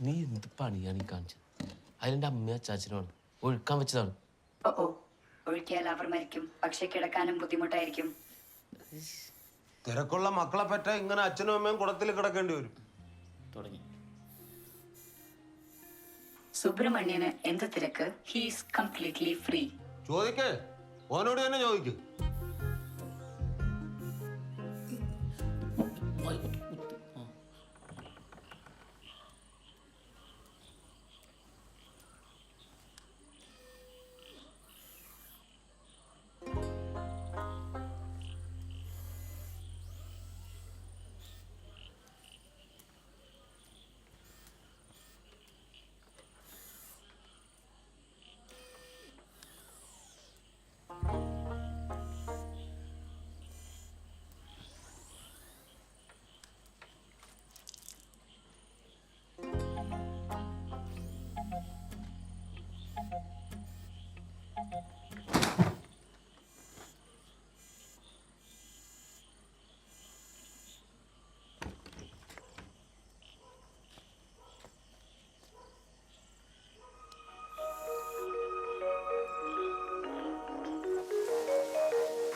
നീ എന്ത് പണിയാണ് ഈ കാണിച്ചത്? അതിലെന്റെ അമ്മയും അച്ചാച്ചനുമാണ് ഒഴുക്കാൻ വെച്ചതാണ്. ഓ ഓ ഒഴുക്കിയാൽ അവർ മരിക്കും. പക്ഷെ കിടക്കാനും ബുദ്ധിമുട്ടായിരിക്കും. തിരക്കുള്ള മക്കളെ പറ്റ ഇങ്ങനെ അച്ഛനും അമ്മയും കുടത്തിൽ കിടക്കേണ്ടി വരും. തുടങ്ങി. സുബ്രഹ്മണ്യന് എന്ത് തിരക്ക്? ഹീസ് കംപ്ലീറ്റ്ലി ഫ്രീ ചോദിക്കേ. ഓനോട് തന്നെ ചോദിക്ക്.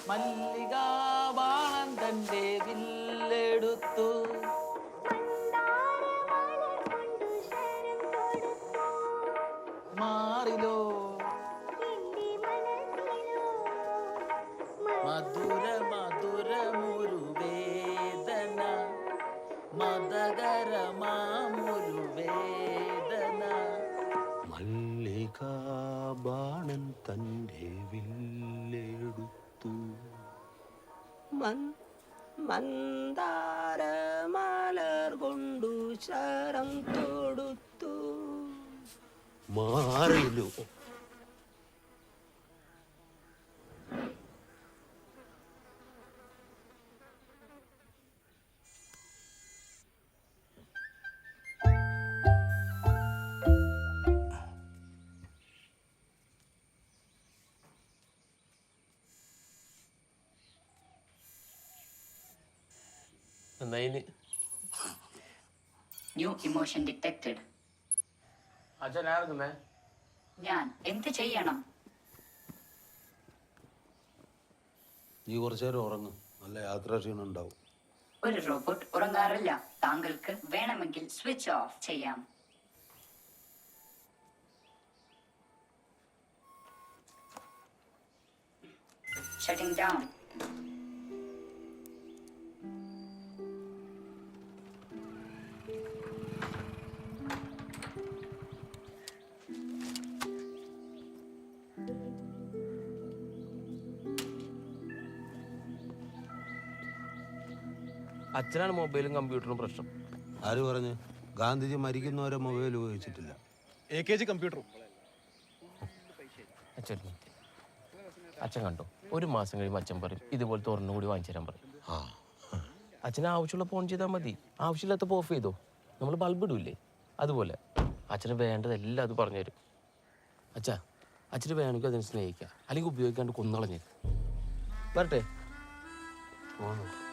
മല്ലികാബാണൻ മതകരമാമൊരു വേദന മല്ലികാബാണൻ തന്റെ വില്ലെടുത്തു. മന്ദാരമലർ കൊണ്ടു ശരം തൊടുത്തു. മാറിലു. എന്നതിന് ന്യൂ ഇമോഷൻ ഡിറ്റക്റ്റഡ് അച്ഛനായിരുന്നേ? ഞാൻ എന്ത് ചെയ്യണം? നീ കുറച്ചു നേരം ഉറങ്ങും. നല്ല യാത്രാ ക്ഷീണം ഉണ്ടാവും. ഒരു റോബോട്ട് ഉറങ്ങാറില്ല. താങ്കൾക്ക് വേണമെങ്കിൽ സ്വിച്ച് ഓഫ് ചെയ്യാം. ഷട്ടിംഗ് ഡൗൺ അച്ഛനാണ് മൊബൈലും കമ്പ്യൂട്ടറും പ്രശ്നം. ആര് പറഞ്ഞു? ഗാന്ധിജി മരിക്കുന്നവരെ മൊബൈൽ ഉപയോഗിച്ചിട്ടില്ല. എ കെ ജി കമ്പ്യൂട്ടറും. അച്ഛൻ കണ്ടു. അച്ഛൻ കണ്ടോ. ഒരു മാസം കഴിയുമ്പോൾ അച്ഛൻ പറയും ഇതുപോലെ തുറന്നു കൂടി വാങ്ങിച്ചു തരാൻ പറയും. ആ. അച്ഛന് ആവശ്യമുള്ള ഫോൺ ചെയ്താൽ മതി. ആവശ്യമില്ലാത്ത ഓഫ് ചെയ്തോ? നമ്മൾ ബൾബ് ഇടൂലേ? അതുപോലെ. അച്ഛന് വേണ്ടതെല്ലാം അത് പറഞ്ഞു തരും. അച്ഛാ അച്ഛന് വേണമെങ്കിൽ അതിനെ സ്നേഹിക്കുക അല്ലെങ്കിൽ ഉപയോഗിക്കാണ്ട് കൊന്നളഞ്ഞ് വരട്ടെ. പോണു.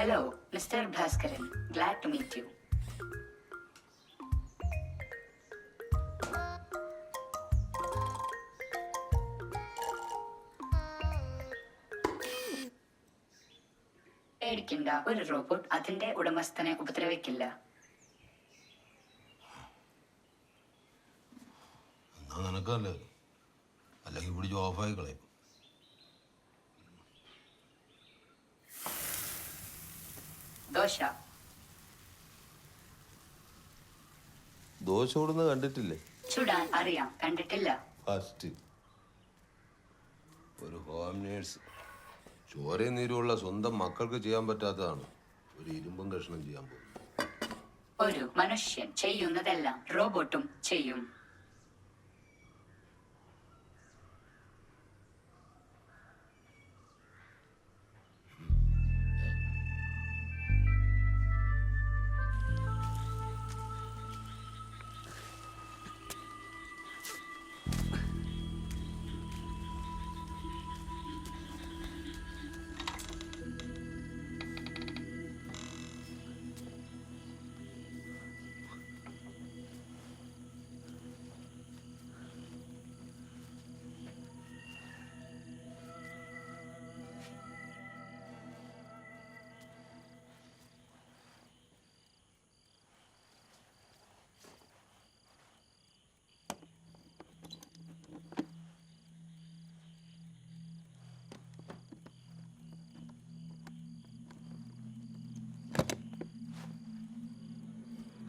Hello mister Bhaskaran glad to meet you പേടിക്കണ്ട ഒരു റോബോട്ട് അതിന്റെ ഉടമസ്ഥനെ ഉപദ്രവിക്കില്ല. ദോശ. ദോശ ഓടുന്നത് കണ്ടിട്ടില്ലേ? ചുടാൻ അറിയാം കണ്ടിട്ടില്ല. ഫസ്റ്റ്. ഒരു ഹോം നേഴ്സ് ചോരയും നീരുമുള്ള സ്വന്തം മക്കൾക്ക് ചെയ്യാൻ പറ്റാത്തതാണ്. ഒരു ഇരുമ്പും കഷ്ണം ചെയ്യാൻ പോകുന്നത് ഒരു മനുഷ്യൻ ചെയ്യുന്നതെല്ലാം റോബോട്ടും ചെയ്യും.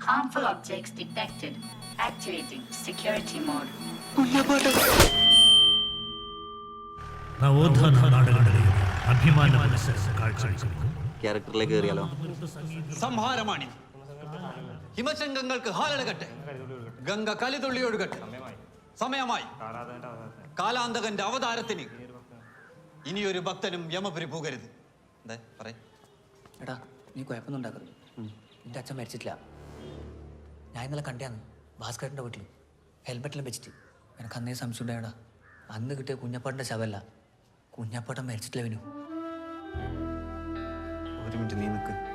Harmful objects detected. Activating security mode. നവോത്ഥാന നാടകങ്ങളിൽ അഭിമാന മനസ്സ് കാഴ്ചവെക്കുന്നു ക്യാരക്ടറിലേക്ക് കയറിയാലോ? സംഹാരമാണി. ഹിമശങ്കങ്ങൾക്ക് ഹാലടകട്ടെ ഗംഗ കലിതുള്ളി ഒഴുകട്ടെ. സമയമായി. കാലാന്തകന്റെ അവതാരത്തിന്. ഇനിയൊരു ഭക്തനും യമപുരി പോകരുത്. എന്താ പറയ. എടാ നീ കുഴപ്പമൊന്നും ഉണ്ടാക്കരുത്. നിന്റെ അച്ഛൻ മരിച്ചിട്ടില്ല. ഞാൻ ഇന്നലെ കണ്ടാന്ന് ഭാസ്കരന്റെ വീട്ടിൽ ഹെൽമെറ്റിലും വെച്ചിട്ട്. എനിക്ക് അന്നേ സംശയം ഉണ്ടായടാ അന്ന് കിട്ടിയ കുഞ്ഞപ്പാട്ടന്റെ ശവല്ല. കുഞ്ഞപ്പാട്ടൻ മരിച്ചിട്ടില്ല വിനു. ഒരു മിനിറ്റ് നീ നിൽക്ക്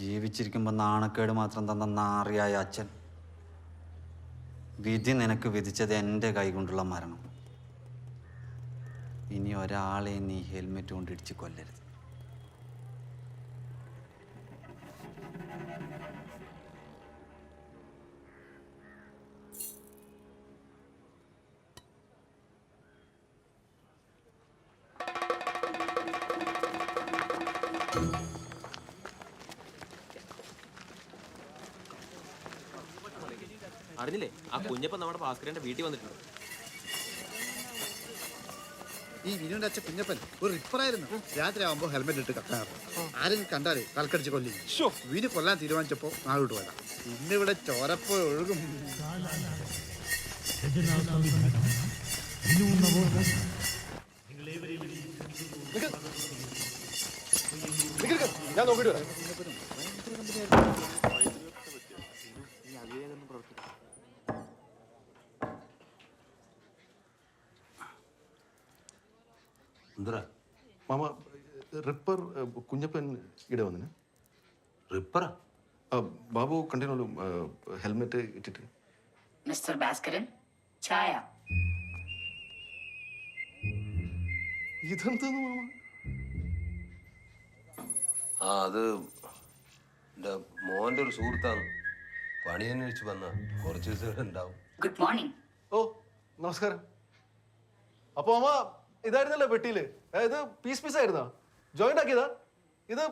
ജീവിച്ചിരിക്കുമ്പോൾ നാണക്കേട് മാത്രം തന്ന നാറിയായ അച്ഛൻ. വിധി നിനക്ക് വിധിച്ചത് എന്റെ കൈകൊണ്ടുള്ള മരണം. ഇനി ഒരാളെ നീ ഹെൽമെറ്റ് കൊണ്ട് ഇടിച്ച് കൊല്ലരുത്. അറിഞ്ഞില്ലേ? ആ കുഞ്ഞപ്പം നമ്മുടെ ഭാസ്കരന്റെ വീട്ടിൽ വന്നിട്ടുണ്ട്. ഈ വിനുവിന്റെ അച്ഛൻ കുഞ്ഞപ്പൻ ഒരു റിപ്പറായിരുന്നു രാത്രി ആവുമ്പോ ഹെൽമെറ്റ് ഇട്ട് കത്താറ് ആരും കണ്ടാലേ കൽക്കടിച്ച് കൊല്ലി. വിനു കൊല്ലാൻ തീരുമാനിച്ചപ്പോ നാളോട്ട് പോയതാ. ഇന്നിവിടെ ചോരപ്പോ ഒഴുകും. ഞാൻ നോക്കിട്ട് വരാം. എന്താ മാമ റിപ്പർ കുഞ്ഞപ്പൻ ഇവിടെ വന്നിന്. റിപ്പറാ? ബാബു കണ്ടിനോളൂ ഹെൽമെറ്റ് ഇട്ടിട്ട്. മിസ്റ്റർ ഭാസ്കരൻ ചായ. ഇതെന്തെന്ന് മാമ? ആ അത് എന്റെ മോന്റെ ഒരു സുഹൃത്താണ്. പണി അന്വേഷിച്ച് വന്ന. കുറച്ച് ദിവസം ഉണ്ടാവും. ഗുഡ് മോർണിംഗ് ഓ നമസ്കാരം. അപ്പൊ മാമ ഇതായിരുന്നല്ലോ പെട്ടിയിൽ. ഇത് പീസ് പീസ് ആയിരുന്നോ? ജോയിന്റ് ആക്കിയതാ? ഇത്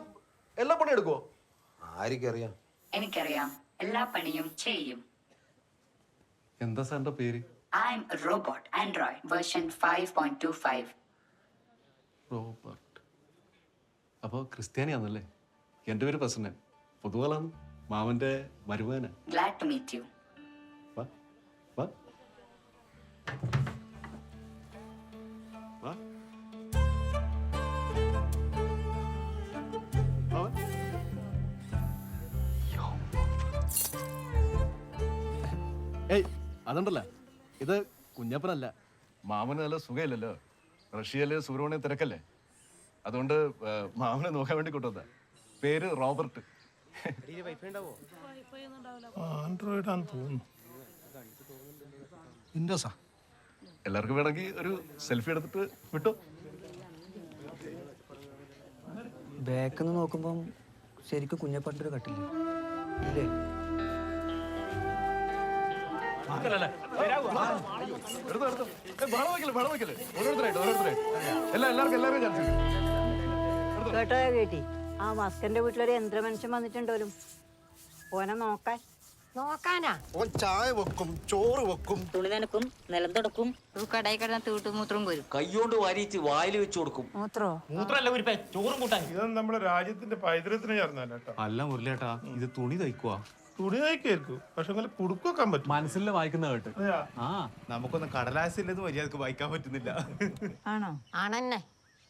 എല്ലാ പണി എടുക്കുവോ? ആർക്കറിയാം എനിക്കറിയാം. എല്ലാ പണിയും ചെയ്യും. എന്താ സാറിന്റെ പേര്? I'm robot android version five point two 5.25. Robot അപ്പോൾ ക്രിസ്ത്യാനിയാണല്ലേ എന്റെ പേര് പ്രസന്നൻ. പൊതുവാളാണ്. മാമന്റെ മരുമകന. GLAAD to meet. വാ വാ. വാ. ഏയ് അതുണ്ടല്ല? ഇത് കുഞ്ഞപ്പനല്ല. മാമന് നല്ല സുഖമില്ലല്ലോ റഷ്യയിലെ സൂര്യമണി തിരക്കല്ലേ? അതുകൊണ്ട് മാമനെ നോക്കാൻ വേണ്ടി കൊണ്ടുവന്ന. പേര് റോബർട്ട്. വിൻഡോസാ എല്ലാവർക്കും വേണമെങ്കിൽ ഒരു സെൽഫി എടുത്തിട്ട് വിട്ടു. ബാക്കിൽ നിന്ന് നോക്കുമ്പം ശരിക്കും കുഞ്ഞപ്പന്റെ ഒരു കട്ടില്ലേ? ഇല്ലേ? കിട്ടും കേട്ടോ. ആ മസ്കന്റെ വീട്ടിലൊരു യന്ത്രമനുഷ്യൻ വന്നിട്ടുണ്ടോലും? ഓനെ നോക്കാൻ. നോക്കാനാ? ഓൻ ചായ വെക്കും ചോറ് വെക്കും. തുണി നനക്കും നിലം തുടക്കും. കടയിൽ കിടന്ന തീട്ടുമൂത്രം വരും കൈകൊണ്ട് വാരിച്ച് വായിൽ വെച്ച് കൊടുക്കും. മൂത്രോ? ഇതൊന്നും നമ്മുടെ രാജ്യത്തിന്റെ പൈതൃകത്തിന് ചേർന്നല്ല അല്ല മുരളിയേട്ടാ ഇത് തുണി തയ്ക്കുവാ. തുണി തയ്ക്കായിരിക്കും പക്ഷെ അങ്ങനെ കുടുക്കൊക്കാൻ പറ്റും. മനസ്സിൽ വായിക്കുന്ന കേട്ട്? ആ. നമുക്കൊന്നും കടലാസില്ലത് മര്യാദയ്ക്ക് വായിക്കാൻ പറ്റുന്നില്ല. ആണോ? ആണെന്നെ.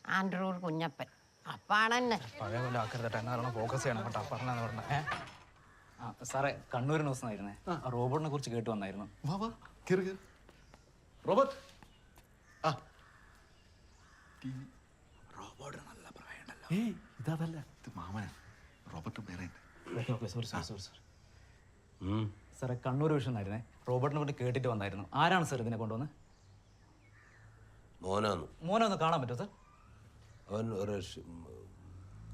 ആൻഡ്രൂർ കുഞ്ഞപ്പൻ. അപ്പാണെന്നെ പഴയ പോലെ ആക്കരുതട്ടെ. എന്നാ ഫോക്കസ് ചെയ്യണം കേട്ടോ. പറഞ്ഞാന്ന് പറഞ്ഞ. സാറേ കണ്ണൂർ ന്യൂസ് ആയിരുന്നേ. റോബോട്ടിനെ കുറിച്ച് കേട്ട് വന്നായിരുന്നു. വാ വാ. കേറ് റോബർട്ട്. ആ. ഏയ് ഇതല്ല ഇത് മാമനാണ് റോബർട്ട് വേറെ സോറി സോറി സോറി സോറി സാറേ കണ്ണൂർ വിഷൻ ആയിരുന്നേ. റോബോട്ടിനെ കൊണ്ട് കേട്ടിട്ട് വന്നായിരുന്നു. ആരാണ് സാർ ഇതിനെ കൊണ്ടുവന്ന്? മോനാന്ന്. മോനെ ഒന്ന് കാണാൻ പറ്റുമോ സാർ? അവൻ ഒരു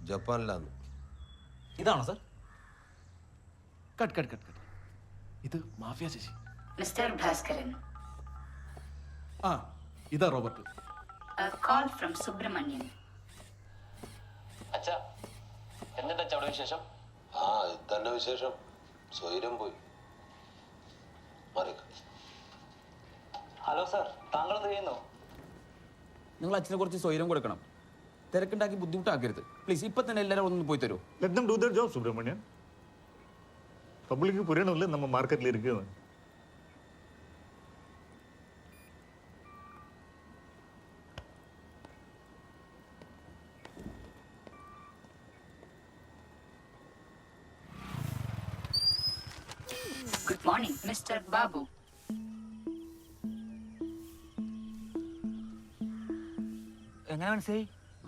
ജപ്പാനിലാന്ന്. ഇതാണോ sir? Cut cut cut cut. ഇത് മാഫിയ ചേച്ചി. മിസ്റ്റർ ഭാസ്കരൻ. ആ ഇതാ റോബർട്ട്. Call from Subramanian. അച്ഛാ എന്നിട്ട് അച്ഛാ അവിടെ വിശേഷം? ആ ഇത് തന്നെ വിശേഷം. സ്വൈരം പോയി. ഹലോ സാർ താങ്കൾ എന്ത് ചെയ്യുന്നു? നിങ്ങൾ അച്ഛനെ കുറച്ച് സ്വൈരം കൊടുക്കണം. തിരക്കുണ്ടാക്കി ബുദ്ധിമുട്ടാക്കരുത്. പ്ലീസ് ഇപ്പൊ തന്നെ എല്ലാവരും ഒന്ന് പോയി തരൂ. Let them do their job Subramanian public புரியணும் இல்லை நம்ம மார்க்கெட்டில் മോർണിംഗ് മിസ്റ്റർ ബാബു എങ്ങനെ മനസ്സിലായി?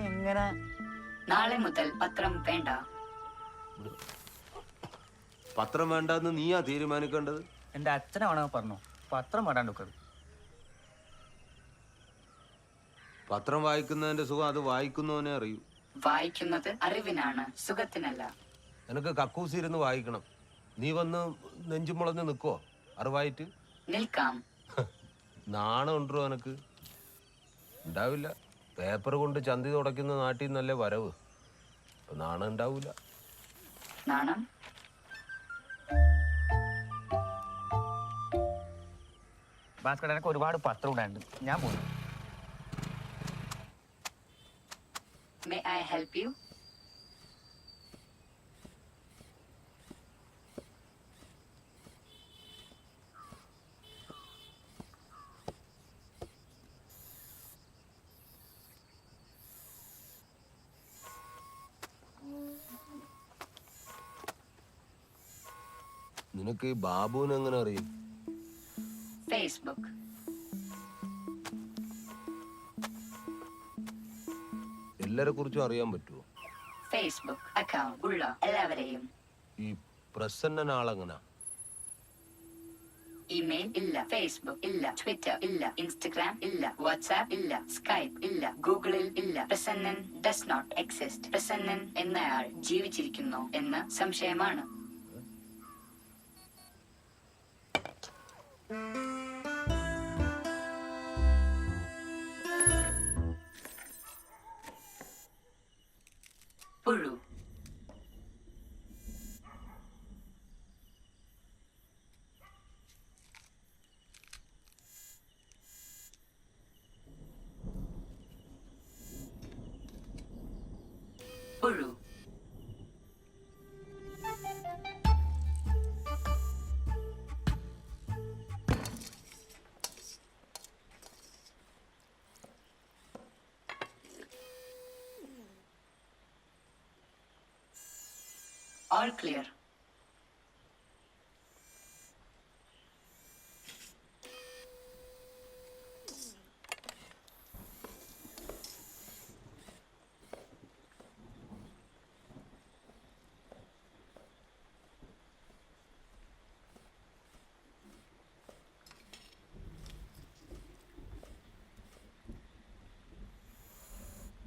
എങ്ങനെ? നാളെ മുതൽ പത്രം വേണ്ട. പത്രം വേണ്ടെന്ന് നീയാ തീരുമാനിക്കേണ്ടത്? എന്റെ അച്ഛനാണോ പറഞ്ഞു. പത്രം വേണ്ടാണ്ട് പത്രം വായിക്കുന്നതിന്റെ സുഖം അത് വായിക്കുന്നവനെ അറിയൂ. വായിക്കുന്നത് അറിവിനാണ് സുഖത്തിനല്ല. നിനക്ക് കക്കൂസി ഇരുന്ന് വായിക്കണം. നീ വന്ന് നെഞ്ചും മുളഞ്ഞ് നിക്കോ അറിവായിട്ട്? നിൽക്കാം. നാണം ഉണ്ടോ എനക്ക് ഉണ്ടാവില്ല. പേപ്പർ കൊണ്ട് ചന്തി തുടയ്ക്കുന്ന നാട്ടിൽ നിന്നല്ലേ വരവ്? അപ്പൊ നാണം ഉണ്ടാവൂല. നാണം? എനിക്ക് ഒരുപാട് പത്രം ഉണ്ടായിട്ടുണ്ട് ഞാൻ പോകുന്നു May I help യു നിനക്ക് ഈ ബാബുവിനെ എങ്ങനെ അറിയും? ഫേസ്ബുക്ക് എല്ലാരെ കുറിച്ചും അറിയാൻ പറ്റുമോ ഫേസ്ബുക്ക് അക്കൗണ്ട് ഉള്ള എല്ലാവരെയും. ഈ പ്രസന്ന ആളെങ്ങനാ ഇമെയിൽ ഇല്ല ഫേസ്ബുക്ക് ഇല്ല ട്വിറ്റർ ഇല്ല ഇൻസ്റ്റഗ്രാം ഇല്ല വാട്സാപ്പ് ഇല്ല സ്കൈപ്പ് ഇല്ല ഗൂഗിളിൽ ഇല്ല. Prasannan does not exist Prasannan എന്നയാൾ ജീവിച്ചിരിക്കുന്നു എന്ന് സംശയമാണ്. പുഴു All clear.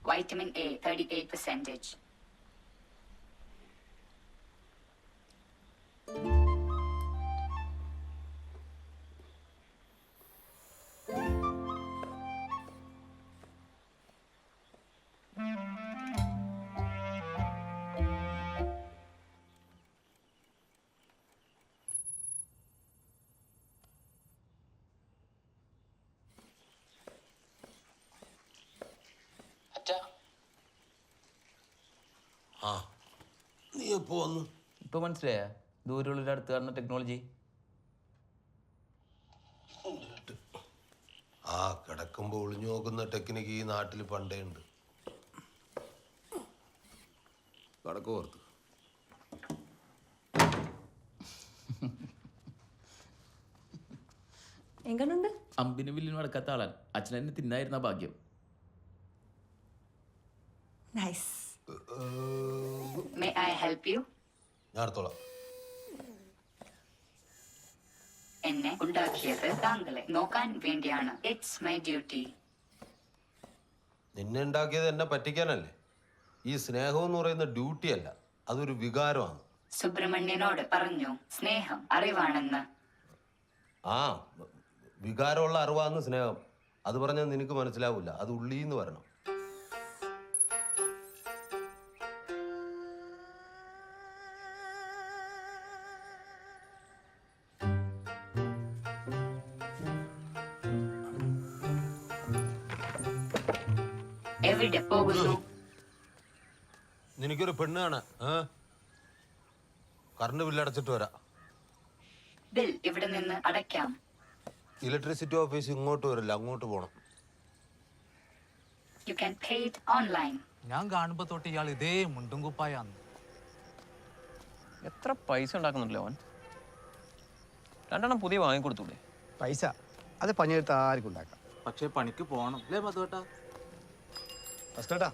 Vitamin A, 38 percentage. നീ എപ്പോ വന്നു ഇപ്പൊ മനസ്സിലായ? ദൂരമുള്ളൊരു അടുത്ത് കാണുന്ന ടെക്നോളജി ആ കിടക്കുമ്പോൾ ഒളിഞ്ഞു നോക്കുന്ന ടെക്നിക്ക് ഈ നാട്ടിൽ പണ്ടേ ഉണ്ട്. കടക്കോർത്ത് എങ്ങനുണ്ട്? അമ്പിനും വില്ലിനും അടക്കാത്ത ആളാൻ അച്ഛനെന്നെ തിന്നായിരുന്ന ഭാഗ്യം. Nice Help you? ഞാൻ അടുത്തോളാം. എന്നെ ഉണ്ടാക്കിയത് താങ്കളെ നോക്കാൻ വേണ്ടിയാണ്. ഇറ്റ്സ് മൈ ഡ്യൂട്ടി നിന്നെ ഉണ്ടാക്കിയത് എന്നെ പറ്റിക്കാനല്ലേ? ഈ സ്നേഹം എന്ന് പറയുന്ന ഡ്യൂട്ടി അല്ല അതൊരു വികാരമാണ്. സുബ്രഹ്മണ്യനോട് പറഞ്ഞു സ്നേഹം അറിവാണെന്ന്. ആ വികാരമുള്ള അറിവാന്ന് സ്നേഹം. അത് പറഞ്ഞാൽ നിനക്ക് മനസ്സിലാവില്ല. അത് ഉള്ളീന്ന് വരണം. നിനക്കൊരു പെണ്ണ് കറണ്ട് ബില്ല് അടച്ചിട്ട് വരാം. ബിൽ ഇവിടെ നിന്ന് അടയ്ക്കാം. ഇലക്ട്രിസിറ്റി ഓഫീസ് ഇങ്ങോട്ട് വരില്ല അങ്ങോട്ട് പോകണം you can pay it online ഞാൻ കാണുമ്പോ തൊട്ട് ഇയാൾ ഇതേ മുണ്ടും കുപ്പായാന്ന് എത്ര പൈസ ഉണ്ടാക്കുന്നുണ്ടല്ലോ അവൻ? രണ്ടെണ്ണം പുതിയ വാങ്ങിക്കൊടുത്തൂടെ. പൈസ അത് പണിയെടുത്ത് ആർക്കും ഉണ്ടാക്കാം. പക്ഷെ പണിക്ക് പോകണം അല്ലേ മധുവേട്ടാ? ഫസ്റ്റേട്ടാ